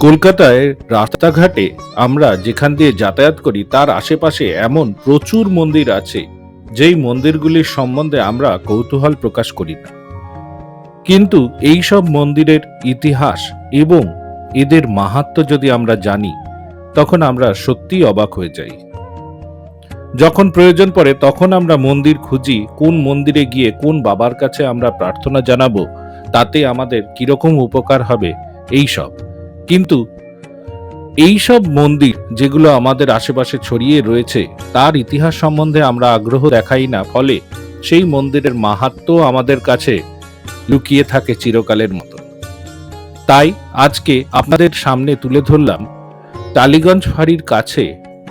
কলকাতায় রাস্তাঘাটে আমরা যেখান দিয়ে যাতায়াত করি, তার আশেপাশে এমন প্রচুর মন্দির আছে, যেই মন্দিরগুলির সম্বন্ধে আমরা কৌতূহল প্রকাশ করি না। কিন্তু এই সব মন্দিরের ইতিহাস এবং এদের মাহাত্ম্য যদি আমরা জানি, তখন আমরা সত্যিই অবাক হয়ে যাই। যখন প্রয়োজন পড়ে, তখন আমরা মন্দির খুঁজি, কোন মন্দিরে গিয়ে কোন বাবার কাছে আমরা প্রার্থনা জানাব, তাতে আমাদের কীরকম উপকার হবে এই সব কিন্তু এই সব মন্দির যেগুলো আমাদের আশেপাশে ছড়িয়ে রয়েছে, তার ইতিহাস সম্বন্ধে আমরা আগ্রহ দেখাই না, ফলে সেই মন্দিরের মাহাত্ম্য আমাদের কাছে লুকিয়ে থাকে চিরকালের মতো। তাই আজকে আপনাদের সামনে তুলে ধরলাম টালিগঞ্জ ফাঁড়ির কাছে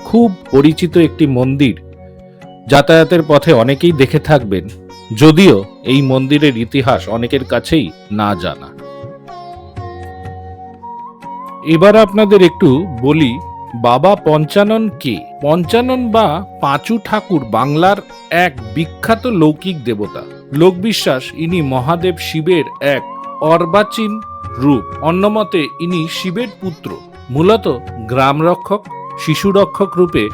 খুব পরিচিত একটি মন্দির, যাতায়াতের পথে অনেকেই দেখে থাকবেন, যদিও এই মন্দিরের ইতিহাস অনেকের কাছেই না জানা। এবার আপনাদের একটু বলি, বাবা পঞ্চানন কে? পঞ্চানন বা পাঁচু ঠাকুর বাংলার এক বিখ্যাত লৌকিক দেবতা। লোকবিশ্বাস ইনি মহাদেব শিবের এক অর্বাচীন রূপ। অন্যমতে ইনি শিবের পুত্র। মূলত গ্রাম রক্ষক শিশু রক্ষক রূপে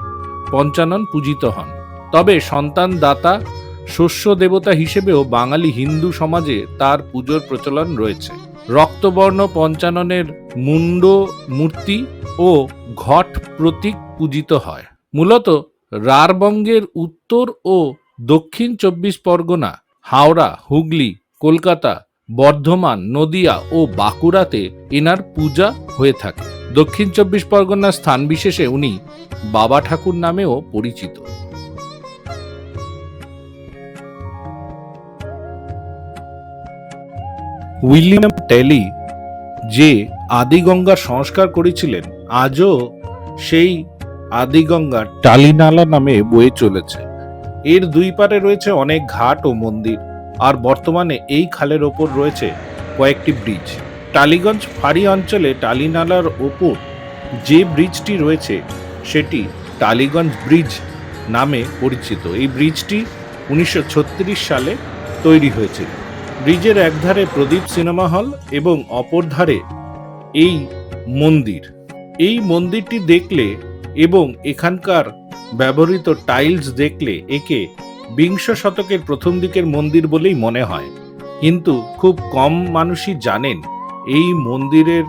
পঞ্চানন পূজিত হন। তবে সন্তান দাতা শস্য দেবতা হিসেবেও বাঙালি হিন্দু সমাজে তার পুজোর প্রচলন রয়েছে। রক্তবর্ণ পঞ্চাননের মুন্ড মূর্তি ও ঘট প্রতীক পূজিত হয়। মূলত রারবঙ্গের উত্তর ও দক্ষিণ চব্বিশ পরগনা, হাওড়া, হুগলি, কলকাতা, বর্ধমান, নদিয়া ও বাঁকুড়াতে এনার পূজা হয়ে থাকে। দক্ষিণ চব্বিশ পরগনার স্থান বিশেষে উনি বাবা ঠাকুর নামেও পরিচিত। উইলিয়াম টেলি যে আদিগঙ্গার সংস্কার করেছিলেন, আজও সেই আদিগঙ্গা টালিনালা নামে বয়ে চলেছে। এর দুই পারে রয়েছে অনেক ঘাট ও মন্দির, আর বর্তমানে এই খালের ওপর রয়েছে কয়েকটি ব্রিজ। টালিগঞ্জ ফাঁড়ি অঞ্চলে টালিনালার ওপর যে ব্রিজটি রয়েছে, সেটি টালিগঞ্জ ব্রিজ নামে পরিচিত। এই ব্রিজটি উনিশশো ছত্রিশ সালে তৈরি হয়েছিল। ব্রিজের একধারে প্রদীপ সিনেমা হল এবং অপর ধারে এই মন্দির। এই মন্দিরটি দেখলে এবং এখানকার ব্যবহৃত টাইলস দেখলে একে বিংশ শতকের প্রথম দিকের মন্দির বলেই মনে হয়। কিন্তু খুব কম মানুষই জানেন এই মন্দিরের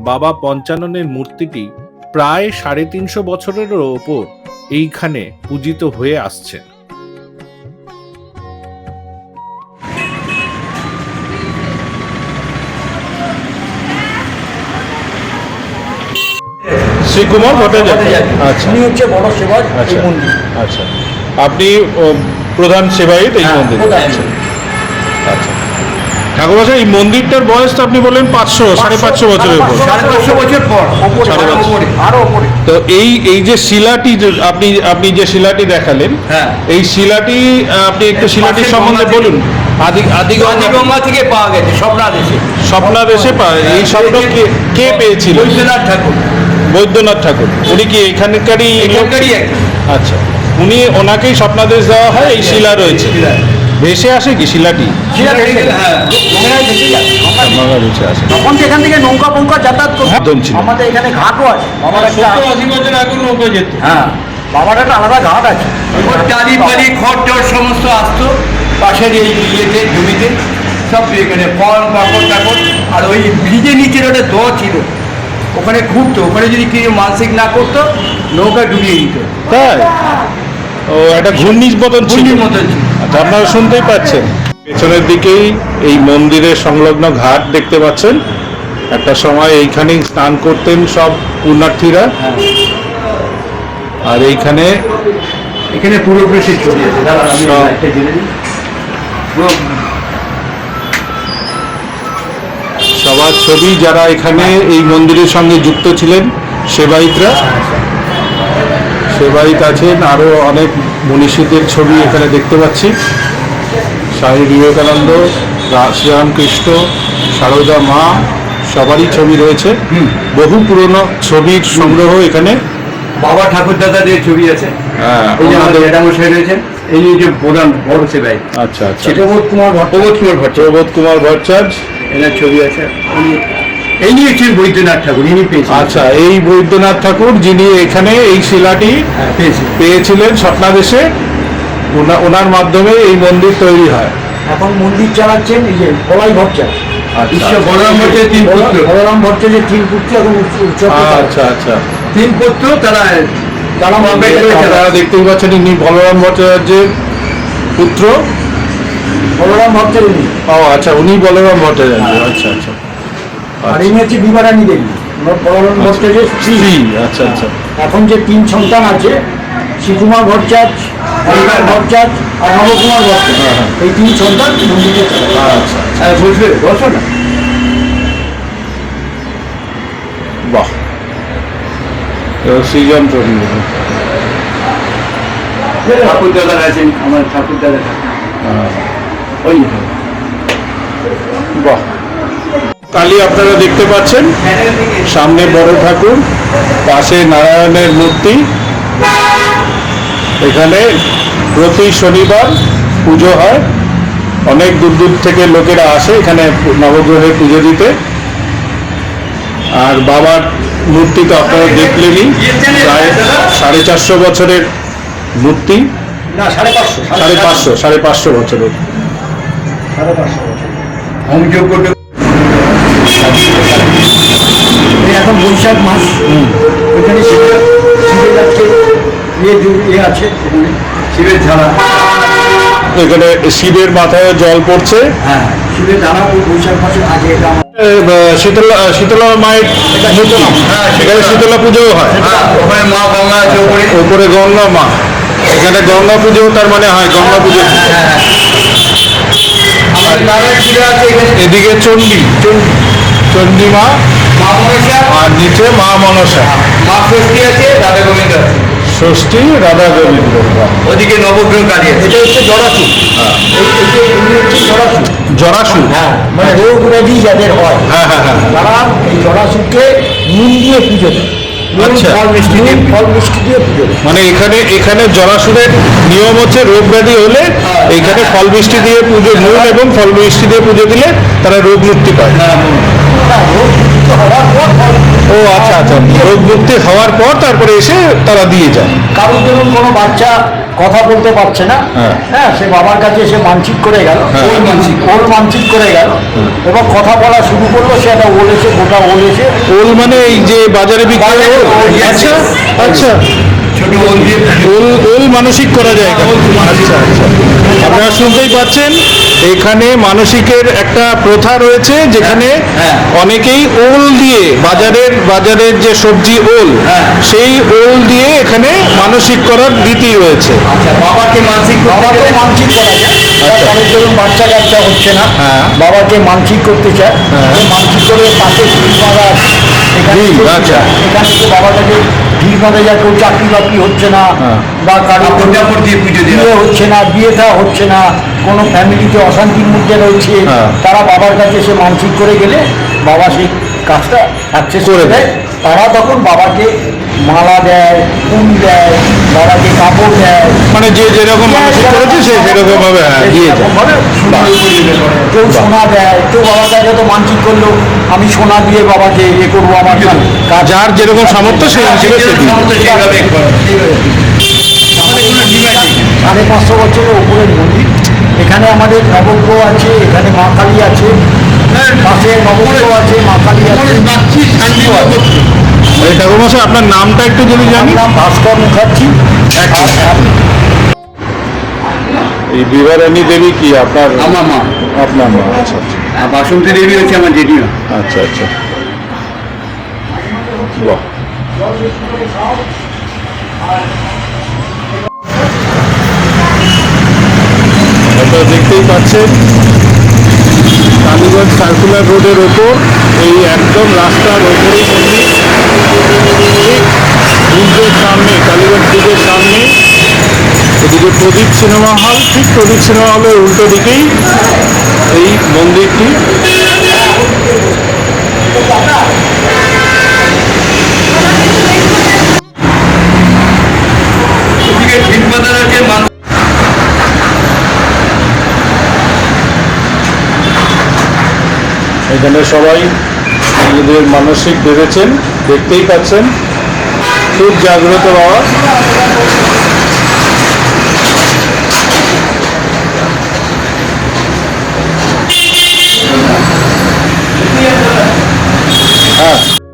বাবা পঞ্চাননের মূর্তিটি প্রায় সাড়ে তিনশো বছরেরও ওপর এইখানে পূজিত হয়ে আসছেন। শ্রীকুমার ভট্টাচার্য। আচ্ছা। উনি হচ্ছে বড় সেবক এই আচ্ছা। মন্দির। আচ্ছা। আপনি প্রধান সেবায়িত এই হ্যাঁ, মন্দিরে? আচ্ছা। আচ্ছা। এই মন্দিরটার বয়স তো আপনি বললেন পাঁচশো সাড়ে পাঁচশো বছরের উপর। পর তো এই এই যে শিলাটি আপনি আপনি যে শিলাটি দেখালেন হ্যাঁ। এই শিলাটি আপনি একটু শিলাটির সম্বন্ধে বলুন। আদি আদিগঙ্গা গান্ধীগঙ্গা থেকে পাওয়া গেছে স্বপ্নাদেশে। স্বপ্নাদেশে পা- এই স্বপ্ন কে কে পেয়েছিল? বৈদ্যনাথ ঠাকুর। বৈদ্যনাথ ঠাকুর। উনি কি এখানকারই? এখানকারই এক। আচ্ছা। উনি ওনাকেই স্বপ্নাদেশ দেওয়া হয় এই শিলা রয়েছে। ভেসে আসে কি শিলাটি? হ্যাঁ। আমাদের এখানে ঘাটও আছে। হ্যাঁ বাবার একটা আলাদা ঘাট আছে। পালি খড় সমস্ত আসতো। পাশের এই ইয়েতে জমিতে সব এখানে ফল পাকড় টাকড় আর ওই ব্রিজের নিচের ওটা দ ছিল। ওখানে ঘুরতো ওখানে যদি কেউ মানসিক না করতো নৌকা ডুবিয়ে দিত। তাই? ও একটা ঘূর্ণির মতন ঘূর্ণির মতন আচ্ছা আপনারা শুনতেই পাচ্ছেন। পেছনের দিকেই এই মন্দিরের সংলগ্ন ঘাট দেখতে পাচ্ছেন। একটা সময় এইখানেই স্নান করতেন সব পুণ্যার্থীরা। আর এইখানে এখানে পুরো বেশি জ্বেলে পুরো সবার ছবি যারা এখানে এই মন্দিরের সঙ্গে যুক্ত ছিলেন সেবায়িতরা। সেবায়িত আছেন আরও অনেক মনীষীদের ছবি এখানে দেখতে পাচ্ছি। স্বামী বিবেকানন্দ শ্রীরামকৃষ্ণ সারদা মা সবারই ছবি রয়েছে। বহু পুরনো ছবির সংগ্রহ এখানে। বাবা ঠাকুর দাদা যে ছবি আছে। হ্যাঁ, রয়েছেন এই যে প্রধান বড় সেবাই আচ্ছা আচ্ছা। প্রবোধ কুমার ভট্ট প্রবোধ কুমার ভট্ট প্রবোধ কুমার ভট্টাচার্য। এনার ছবি আছে। উনি এই নিয়ে হচ্ছেন বৈদ্যনাথ ঠাকুর ইনি পেয়েছেন। আচ্ছা এই বৈদ্যনাথ ঠাকুর যিনি এখানে এই শিলাটি হ্যাঁ, পেয়েছিলেন স্বপ্নাদেশে ওনার মাধ্যমে এই মন্দির তৈরি হয়। এখন মন্দির চালাচ্ছেন এই যে বলাই ভট্টাচ বিশ্ব বলরাম ভট্টের তিন পুত্র। বলরাম ভট্টাচের তিন পুত্র এখন উচ্চ- উচ্চতা আচ্ছা আচ্ছা। তিন পুত্র তারা তারা দেখতেই পাচ্ছেন ইনি বলরাম ভট্টাচার্যের পুত্র। বলরাম ভট্টের উনি ও আচ্ছা উনি বলরাম ভট্টাচার্য আচ্ছা আচ্ছা। আর ইনি হচ্ছে বিবারানী দেবী বলরাম ভট্টাচের স্ত্রী। স্ত্রী আচ্ছা আচ্ছা। এখন যে তিন সন্তান আছে শ্রীকুমার ভট্টাচ হরিকার ভট্টাচ আর নবকুমার ভট্টাচ এই তিন সন্তান মন্দিরে চালায়। আচ্ছা হ্যাঁ, বসবে বসো না? বাহ। প্রবীণ ঠাকুর দাদা আছেন আমার ঠাকুর দাদা ওই বাহ। কালী আপনারা দেখতে পাচ্ছেন সামনে বড় ঠাকুর পাশে নারায়ণের মূর্তি। এখানে প্রতি শনিবার পুজো হয়। অনেক দূর দূর থেকে লোকেরা আসে এখানে নবগ্রহে পুজো দিতে। আর বাবার মূর্তি তো আপনারা দেখলেনই প্রায় সাড়ে চারশো বছরের মূর্তি। সাড়ে পাঁচশো। সাড়ে পাঁচশো সাড়ে পাঁচশো বছরের। সাড়ে পাঁচশো বছর। হোম এখন বৈশাখ মাস। ওইখানে শিবে শিবে যাচ্ছে ইয়ে ইয়ে আছে ওখানে শিবের ঝাড়া। এখানে শিবের মাথায় জল পড়ছে। হ্যাঁ শিবে দাঁড়া বৈশাখ মাসের আগে এটা শীতলা শীতলা। মায়ের এখানে শীতলা পুজোও হয়। হ্যাঁ, ওখানে মা গঙ্গা আছে ওপরে। উপরে গঙ্গা মা। এখানে গঙ্গা পুজো তার মানে হয় গঙ্গা পুজো আমার নারায়ণ শিলা আছে এখানে এদিকে চণ্ডী। চণ্ডী। চণ্ডী মা। মা মনসা। আর নিচে মা মনসা। মা ষষ্ঠী আছে রাধা গোবিন্দ আছে। ষষ্ঠী রাধা গোবিন্দ। ওদিকে নবগ্রহ কালী আছে। এটা হচ্ছে এই হচ্ছে জড়াসু জরাসু? হ্যাঁ মানে রোগ ব্যাধি যাদের হয় হ্যাঁ হ্যাঁ হ্যাঁ। তারা এই জড়াসুকে নুন দিয়ে পুজো দেয়। আচ্ছা। ফল মিষ্টি দিয়ে ফল মিষ্টি দিয়ে পুজো। মানে এখানে এখানে জরাসুরের নিয়ম হচ্ছে রোগ ব্যাধি হলে এখানে ফল মিষ্টি দিয়ে পুজো নুন এবং ফল মিষ্টি দিয়ে পুজো দিলে তারা রোগ মুক্তি পায়। ফল ও আচ্ছা আচ্ছা। রোগ মুক্তি হওয়ার পর তারপরে এসে তারা দিয়ে যায়। কারোর ধরুন কোনো বাচ্চা কথা বলতে পারছে না। হ্যাঁ। হ্যাঁ সে বাবার কাছে এসে মানসিক করে গেল। ওল ওর মানসিক ওর মানসিক করে গেল। এবং কথা বলা শুরু করল সে একটা ওল এসে গোটা ওল এসে ওল মানে এই যে বাজারে বিক্রি হয়? ওল? আচ্ছা আচ্ছা। ওল ওল মানসিক করা যায়। আচ্ছা আচ্ছা আপনারা শুনতেই পাচ্ছেন এখানে মানসিকের একটা প্রথা রয়েছে যেখানে হ্যাঁ। অনেকেই ওল দিয়ে বাজারের বাজারের যে সবজি ওল হ্যাঁ। সেই ওল দিয়ে এখানে মানসিক করার রীতি রয়েছে আচ্ছা বাবাকে মানসিক করতে বাবাকে মানসিক করা যায় আচ্ছা। অনেক ধরুন বাচ্চা কাচ্চা হচ্ছে না হ্যাঁ। বাবাকে মানসিক করতে চায় হ্যাঁ। মানসিক করে পাশে ভিড় বাঁধা এখানে আচ্ছা। এখানে বাবাটাকে ভিড় বাঁধা যায় কেউ চাকরি বাকরি হচ্ছে না হ্যাঁ। বা কারও বিয়ে হচ্ছে না বিয়েটা হচ্ছে না কোনো ফ্যামিলিতে অশান্তির মধ্যে রয়েছে হ্যাঁ। তারা বাবার কাছে সে মানসিক করে গেলে বাবা সেই কাজটা সাকসেস করে দেয়। তারা তখন বাবাকে মালা দেয় ফুল দেয় বাবাকে কাপড় দেয়। মানে যে যেরকম মানসিক করেছে সে সেরকম ভাবে হ্যাঁ দিয়ে। কেউ সোনা দেয় কেউ বাবার কাছে তো মানসিক করল আমি সোনা দিয়ে বাবাকে ইয়ে করব আমার যার যেরকম সামর্থ্য সেই হিসেবে সে সাড়ে পাঁচশো বছরের উপরের মন্দির। এখানে আমাদের নবগ্রহ আছে এখানে মা কালী আছে। পাশে নবগ্রহ আছে মা কালী আছে এই ঠাকুরমশাই আপনার নামটা একটু যদি জানি। নাম ভাস্কর মুখার্জি। এই বিভারানী দেবী কি আপনার? আমার মা। আপনার মা আচ্ছা আচ্ছা। বাসন্তী দেবী হচ্ছে আমার জেঠিমা। আচ্ছা আচ্ছা। বাহ। আপনারা দেখতেই পাচ্ছেন কালীগঞ্জ সার্কুলার রোডের ওপর এই একদম রাস্তার ওপরেই ঠিক ব্রিজের সামনে কালীগঞ্জ ব্রিজের সামনে। এদিকে প্রদীপ সিনেমা হল, ঠিক প্রদীপ সিনেমা হলের উল্টো দিকেই এই মন্দিরটি ওদিকে ভিড় বাঁধার আছে মানুষ এখানে সবাই নিজেদের মানসিক ভেবেছেন দেখতেই পাচ্ছেন। খুব জাগ্রত বাবা। হ্যাঁ।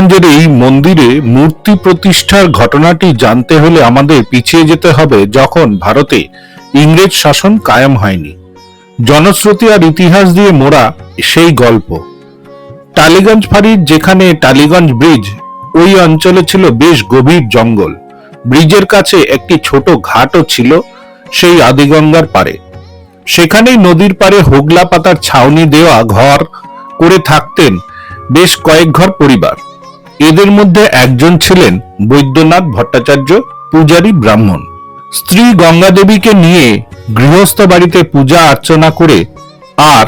টালিগঞ্জের এই মন্দিরে মূর্তি প্রতিষ্ঠার ঘটনাটি জানতে হলে আমাদের পিছিয়ে যেতে হবে যখন ভারতে ইংরেজ শাসন কায়েম হয়নি। জনশ্রুতি আর ইতিহাস দিয়ে মোড়া সেই গল্প। টালিগঞ্জ ফাঁড়ির যেখানে টালিগঞ্জ ব্রিজ, ওই অঞ্চলে ছিল বেশ গভীর জঙ্গল। ব্রিজের কাছে একটি ছোট ঘাটও ছিল সেই আদিগঙ্গার পারে সেখানেই নদীর পারে হোগলা পাতার ছাউনি দেওয়া ঘর করে থাকতেন বেশ কয়েক ঘর পরিবার। এদের মধ্যে একজন ছিলেন বৈদ্যনাথ ভট্টাচার্য, পূজারী ব্রাহ্মণ। স্ত্রী গঙ্গা দেবীকে নিয়ে গৃহস্থ বাড়িতে পূজা অর্চনা করে আর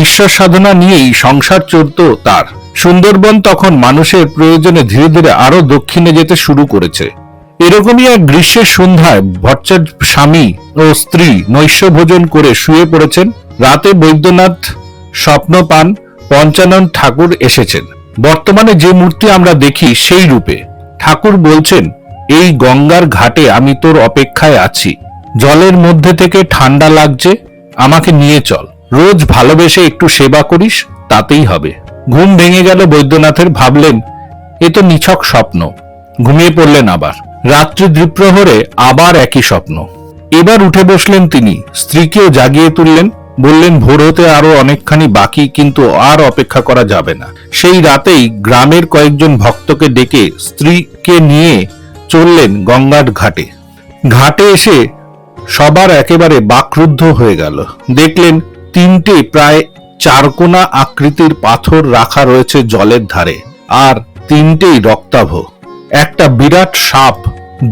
ঈশ্বর সাধনা নিয়েই সংসার চলত তার। সুন্দরবন তখন মানুষের প্রয়োজনে ধীরে ধীরে আরও দক্ষিণে যেতে শুরু করেছে। এরকমই এক গ্রীষ্মের সন্ধ্যায় ভট্টাচার্য স্বামী ও স্ত্রী নৈশ ভোজন করে শুয়ে পড়েছেন। রাতে বৈদ্যনাথ স্বপ্ন পান পঞ্চানন ঠাকুর এসেছেন। বর্তমানে যে মূর্তি আমরা দেখি সেই রূপে। ঠাকুর বলছেন, এই গঙ্গার ঘাটে আমি তোর অপেক্ষায় আছি। জলের মধ্যে থেকে ঠান্ডা লাগছে, আমাকে নিয়ে চল। রোজ ভালোবেসে একটু সেবা করিস, তাতেই হবে। ঘুম ভেঙে গেল বৈদ্যনাথের, ভাবলেন, এ তো নিছক স্বপ্ন। ঘুমিয়ে পড়লেন আবার। রাত্রি দ্বিপ্রহরে আবার একই স্বপ্ন। এবার উঠে বসলেন তিনি, স্ত্রীকেও জাগিয়ে তুললেন। বললেন ভোর হতে আরও অনেকখানি বাকি, কিন্তু আর অপেক্ষা করা যাবে না। সেই রাতেই গ্রামের কয়েকজন ভক্তকে ডেকে স্ত্রীকে নিয়ে চললেন গঙ্গার ঘাটে। ঘাটে এসে সবার একেবারে বাকরুদ্ধ হয়ে গেল। দেখলেন, তিনটে প্রায় চারকোনা আকৃতির পাথর রাখা রয়েছে জলের ধারে, আর তিনটেই রক্তাভ। একটা বিরাট সাপ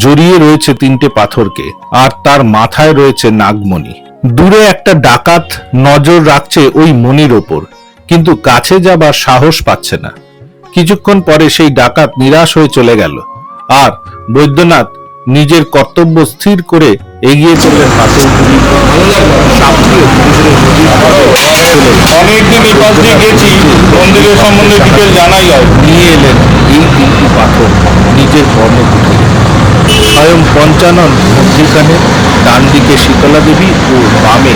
জড়িয়ে রয়েছে তিনটে পাথরকে, আর তার মাথায় রয়েছে নাগমণি। দূরে একটা ডাকাত নজর রাখছে ওই মণির ওপর কিন্তু কাছে যাবার সাহস পাচ্ছে না। কিছুক্ষণ পরে সেই ডাকাত নিরাশ হয়ে চলে গেল। আর বৈদ্যনাথ নিজের কর্তব্য স্থির করে এগিয়ে চললেন অনেকদিন এই পাশ দিয়ে গেছি মন্দিরের সম্বন্ধে ডিটেল জানাই হয়। নিয়ে এলেন এই তিনটি পাথর নিজের কর্ণকুঠে স্বয়ং পঞ্চানন মধ্যিখানে ডান দিকে শীতলা দেবী ও বামে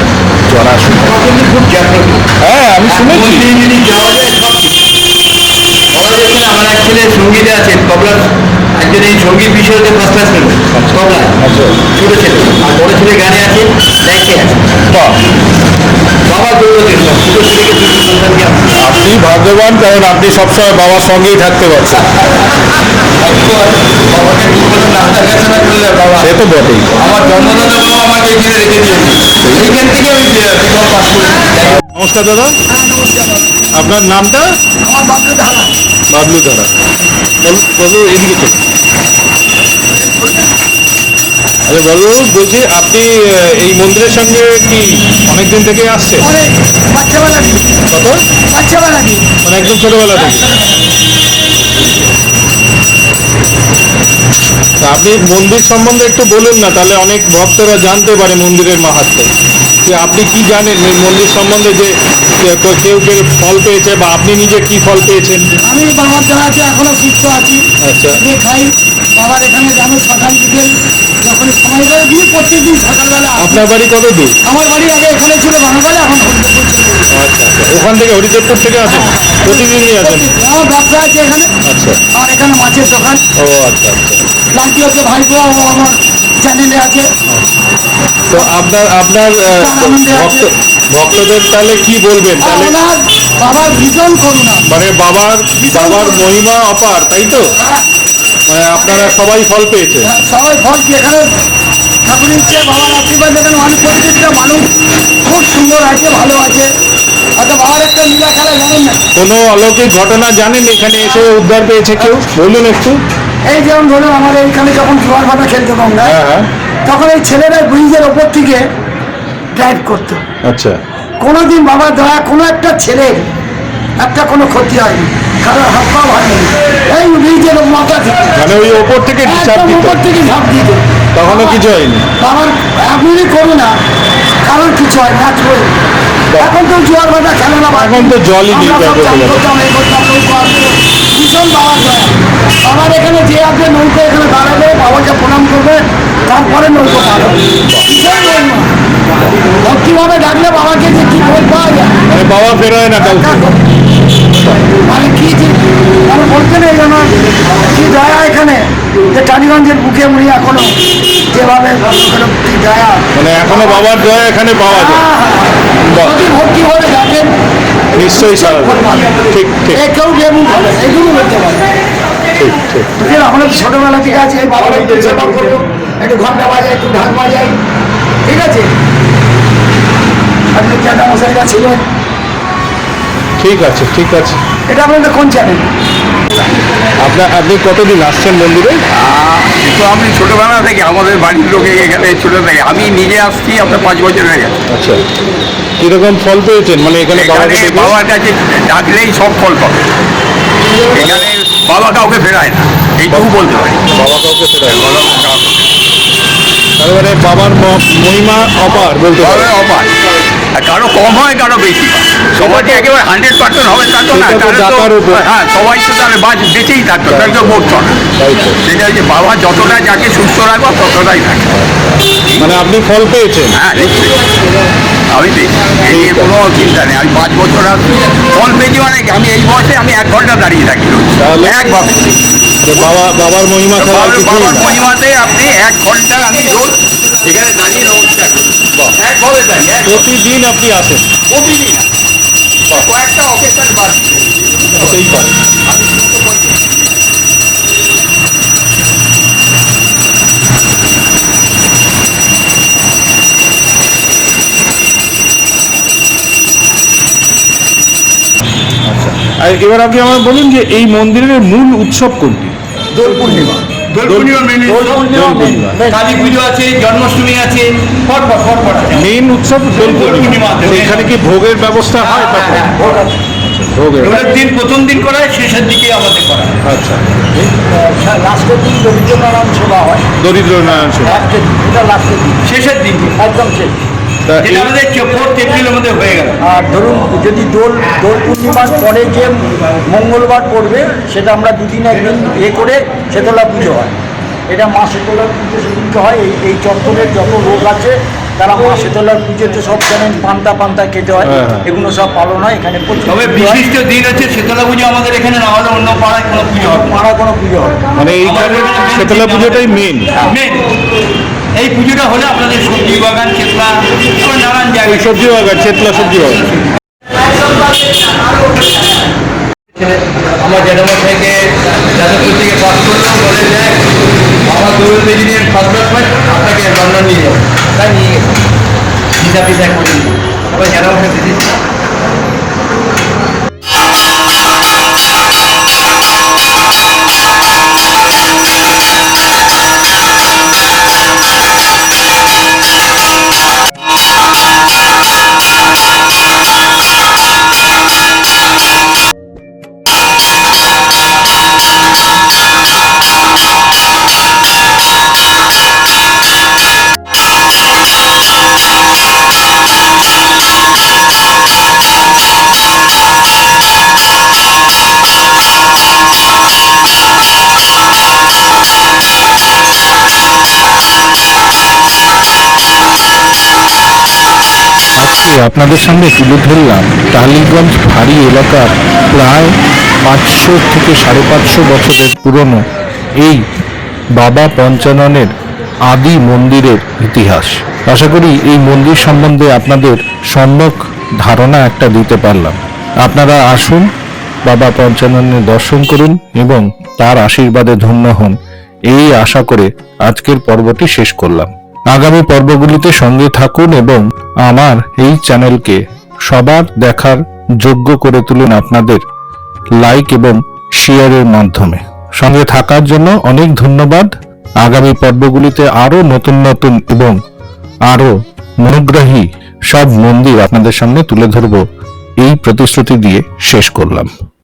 খুব হ্যাঁ আমি শুনেছি। যাওয়া যায় বলা যাচ্ছে আমার এক ছেলে সঙ্গীতে আছে তবলার একজন এই সংগীত বিষয়তে ফার্স্ট ক্লাস নেবে তবলা আচ্ছা ছোট ছেলে। আর বড় ছেলে গানে আছে ব্যাংকে আছে। বাবা দৌড়তে ছোট ছেলেকে দুটো সন্তানকে আপনি ভাগ্যবান কারণ আপনি সবসময় বাবার সঙ্গেই থাকতে পারছেন। সে তো বটেই। আমার জন্মদাতা বাবা আমাকে এখানে রেখে দিয়েছে। এইখান থেকে আমি বিকম পাস করেছি নমস্কার দাদা। আপনার নামটা? আমার বাপকে ধারা। বাবলু বলু এদিকে চলুন। আরে বলু বলছি আপনি এই মন্দিরের সঙ্গে কি অনেকদিন থেকে আসছেন? বাচ্চাবেলা কত? বাচ্চাবেলা মানে একদম ছোটবেলা থেকে তা আপনি মন্দির সম্বন্ধে একটু বলুন না তাহলে অনেক ভক্তরা জানতে পারে মন্দিরের মাহাত্ম্য যে আপনি কি জানেন এই মন্দির সম্বন্ধে যে কেউ কেউ ফল পেয়েছে বা আপনি নিজে কি ফল পেয়েছেন? আমি বাবার দ্বারাতে এখনও সুস্থ আছি। আচ্ছা। খাই বাবার এখানে জানো সকাল বিকেল যখন সময় করে দিয়ে প্রত্যেকদিন সকালবেলা আপনার বাড়ি কত দূর? আমার বাড়ি আগে এখানে ছিল বাংলায় এখন। আচ্ছা আচ্ছা। ওখান থেকে হরিদেবপুর থেকে আসেন? প্রতিদিনই আসেন? আমার ব্যবসা আছে এখানে। আচ্ছা। আমার এখানে মাছের দোকান। ও আচ্ছা আচ্ছা। ক্লান্তি হচ্ছে ভাইপো আমার চ্যানেলে আছে। তো আপনার আপনার ভক্ত ভক্তদের তাহলে কি বলবেন? তাহলে বাবার ভীষণ করুণা। মানে বাবার বাবার মহিমা অপার তাই তো? মানে আপনারা সবাই ফল পেয়েছে সবাই ফল এখানে ঠাকুর ইচ্ছে বাবার আশীর্বাদ এখানে মানুষ প্রত্যেকটা মানুষ। খুব সুন্দর আছে ভালো আছে। হয়তো বাবার একটা লীলা খেলা জানেন না। কোনো অলৌকিক ঘটনা জানেন? এখানে এসে উদ্ধার পেয়েছে কেউ? বলুন একটু। এই যেমন ধরুন আমাদের এইখানে যখন জোয়ার ভাটা খেলতো হ্যাঁ হ্যাঁ। তখন এই ছেলেরা ব্রিজের ওপর থেকে ড্রাইভ করতো আচ্ছা। কোনোদিন বাবার দয়া কোনো একটা ছেলে একটা কোনো ক্ষতি হয়নি। কারোর হাত পা ভাঙে এই নিজের মাথা মানে ওই ওপর থেকে একদম উপর থেকে ঝাঁপ দিত। তখনও কিছু হয়নি। আমার এমনই করো না কারোর কিছু হয় না চলে এখন তো জোয়ার ভাটা খেলে না এখন তো জলই নেই। করতাম, এই। ভীষণ বাবা যায়। বাবার এখানে যে আছে নৌকো এখানে দাঁড়াবে বাবাকে প্রণাম করবে তারপরে নৌকো পাবে। ভীষণ মহিমা। ভক্তিভাবে ডাকলে বাবাকে যে কি বই পাওয়া যায়? বাবা ফেরায় না মানে কি যে মানে বলতে নেই যেন কি দয়া এখানে যে টালিগঞ্জের বুকে উনি এখনও যেভাবে দয়া। মানে এখনও বাবার দয়া এখানে পাওয়া যায়। বাহ। যদি ভক্তি করে ডাকেন নিশ্চয়ই সারা ঠিক ঠিক। কেউ লেবু খাবে এগুলো বলতে পারে। ঠিক আমরা তো ছোটবেলা থেকে আছি বাবার একটু একটু ঘণ্টা বাজাই একটু ঢাক বাজাই ঠিক আছে? আপনি চ্যাটা মশাইরা ছিলেন ঠিক আছে ঠিক আছে। এটা আপনাদের কোন চ্যানেল আপনার আপনি কতদিন আসছেন মন্দিরে? তো আমি ছোটবেলা থেকে আমাদের বাড়ির লোকে এখানে ছোট থেকে আমি নিজে আসছি আপনার পাঁচ বছর হয়ে গেছে। আচ্ছা। কীরকম ফল পেয়েছেন? মানে এখানে? বাবার কাছে ডাকলেই সব ফল পাবে। এখানে বাবা কাউকে ফেরায় না এইটুকু বলতে পারি। বাবা কাউকে ফেরায় না। তার মানে বাবার মহিমা অপার বলতে পারেন। অপার। আর কারও কম হয় কারও বেশি হয়। সবার একেবারে হান্ড্রেড পার্সেন্ট হবে তা তো না। উপর। হ্যাঁ সবাই তো তাহলে বাঁচ বেঁচেই থাকতো তাহলে তো মোট চলে তাই তো। সেটা হচ্ছে বাবা যতটা যাকে সুস্থ রাখব ততটাই থাকে। মানে আপনি ফল পেয়েছেন? হ্যাঁ আমি এই নিয়ে কোনো চিন্তা নেই। আমি পাঁচ বছর আসছি ফল পেয়েছি মানে আমি এই বয়সে আমি এক ঘণ্টা দাঁড়িয়ে থাকি? একভাবে বাবা বাবার মহিমা বাবার না। মহিমাতে আপনি এক ঘণ্টা আমি রোজ এখানে দাঁড়িয়ে একভাবে দাঁড়িয়ে প্রতিদিন আপনি আসেন। প্রতিদিন। কয়েকটা অকেশন বাদ হতেই পারে। আর এবার আপনি আমার বলুন যে এই মন্দিরের মূল উৎসব কোনটি? দোল পূর্ণিমা। কালী পুজো আছে জন্মাষ্টমী আছে উৎসব দোল পূর্ণিমা। এখানে কি ভোগের ব্যবস্থা হয় তখন হ্যাঁ, ভোগের দিন প্রথম দিন করা হয় শেষের দিকে আমাদের করা আচ্ছা। লাস্টের দিন রবীন্দ্রনারায়ণ সভা হয়। দরিদ্র নারায়ণ দিন। শেষের দিন। একদম শেষ। হয়ে আর ধরুন যদি দোল দোল পূর্ণিমার পরে যে মঙ্গলবার পড়বে সেটা আমরা দুদিন একদিন এ করে শেতলা পুজো হয় এটা মা শীতলার পুজো সেদিনকে হয় এই এই চত্বরের যত লোক আছে তারা মা শীতলার পুজোতে সব জানেন পান্তা পান্তা খেতে হয় হ্যাঁ, হ্যাঁ। এগুলো সব পালন হয় এখানে তবে বিশিষ্ট দিন হচ্ছে শীতলা পুজো আমাদের এখানে না হলে অন্য পাড়ায় কোনো পুজো না। পাড়া কোনো পুজো হয়। মানে এইখানে শীতলা পুজোটাই মেন মেন এই পুজোটা হলে আপনাদের সবজি বাগান চেতলা জায়গায় সবজি বাগান চেতলা সবজি বাগান আমার জেঠামা থেকে যাদবপুর থেকে পাস করলাম, বলে যে আমার দৌড় ইঞ্জিনিয়ার ফার্স্ট ক্লাস পাই আপনাকে লন্ডন নিয়ে যাব। তাই নিয়ে গেছে। ভিসা ফিসা করে নিয়ে আবার সাথে দিয়েছি। আপনাদের সামনে তুলে ধরলাম, টালিগঞ্জ ভারী এলাকার প্রায় পাঁচশো থেকে সাড়ে পাঁচশো বছরের পুরনো এই বাবা পঞ্চাননের আদি মন্দিরের ইতিহাস। আশা করি এই মন্দির সম্বন্ধে আপনাদের সম্যক ধারণা একটা দিতে পারলাম। আপনারা আসুন, বাবা পঞ্চাননের দর্শন করুন এবং তার আশীর্বাদে ধন্য হন। এই আশা করে আজকের পর্বটি শেষ করলাম। আগামী পর্বগুলিতে সঙ্গে থাকুন এবং আমার এই চ্যানেলকে সবার দেখার যোগ্য করে তুলুন আপনাদের লাইক এবং শেয়ারের মাধ্যমে। সঙ্গে থাকার জন্য অনেক ধন্যবাদ। আগামী পর্বগুলিতে আরও নতুন নতুন এবং আরও মনোগ্রাহী সব মন্দির আপনাদের সামনে তুলে ধরব। এই প্রতিশ্রুতি দিয়ে শেষ করলাম।